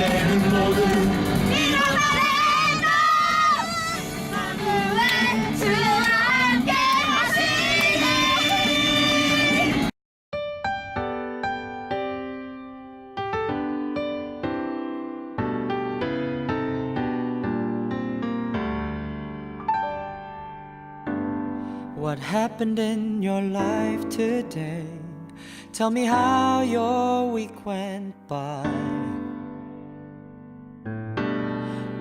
What happened in your life today? Tell me how your week went by.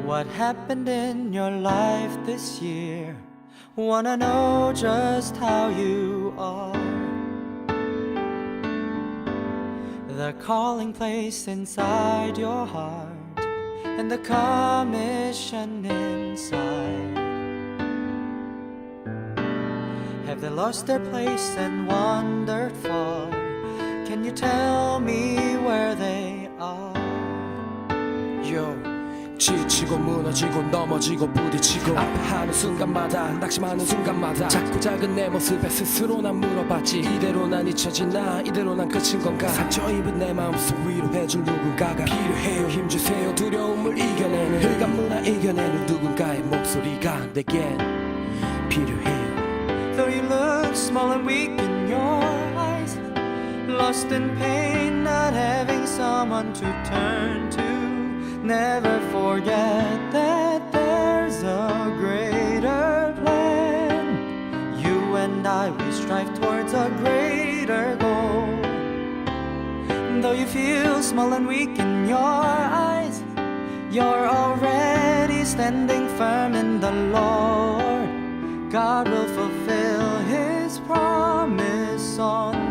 What happened in your life this year? Wanna know just how you are. The calling place inside your heart, and the commission inside. Have they lost their place and wandered far? Can you tell me where they are? Yo 지치고 무너지고 넘어지고 부딪히고 아파하는 순간마다 낙심하는 순간마다 자꾸 작은 내 모습에 스스로 난 물어봤지. 이대로 난 잊혀지나 이대로 난 끝인 건가? 상처 입은 내 마음속 위로해줄 누군가가 필요해요. 힘주세요. 두려움을 이겨내는 흑암무나 이겨내는 누군가의 목소리가 내겐 필요해요. Though you look small and weak in your eyes, lost in pain, not having someone to turn to. Never forget that there's a greater plan. You and I, we strive towards a greater goal. Though you feel small and weak in your eyes, you're already standing firm in the Lord. God will fulfill His promise on.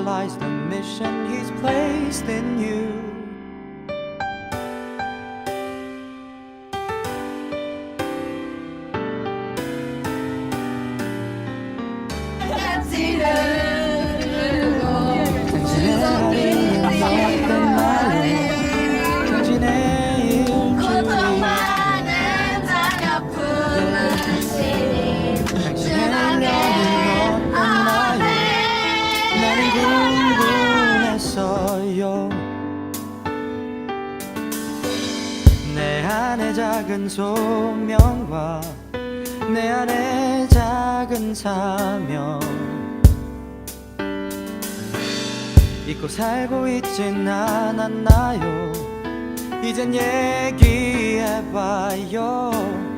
Realize the mission He's placed in you. 작은 소명과 내 안에 작은 사명. 잊고 살고 있진 않았나요? 이젠 얘기해봐요. 음,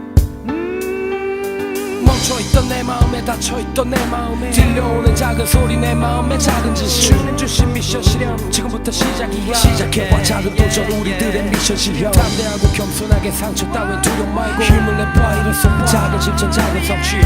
멈춰있던 내 마음에 닫혀있던 내 마음에. 들려오는 작은 소리 내 마음에 작은 진실 주님 주신 미션 실현 지금부터 시작이야. 시작해봐. 작은 도전 우리들의 미션 실현 담대하고 겸손하게 상처 따윈 두려움 말고. 힘을 내봐 일어서 작은 실천 작은 성취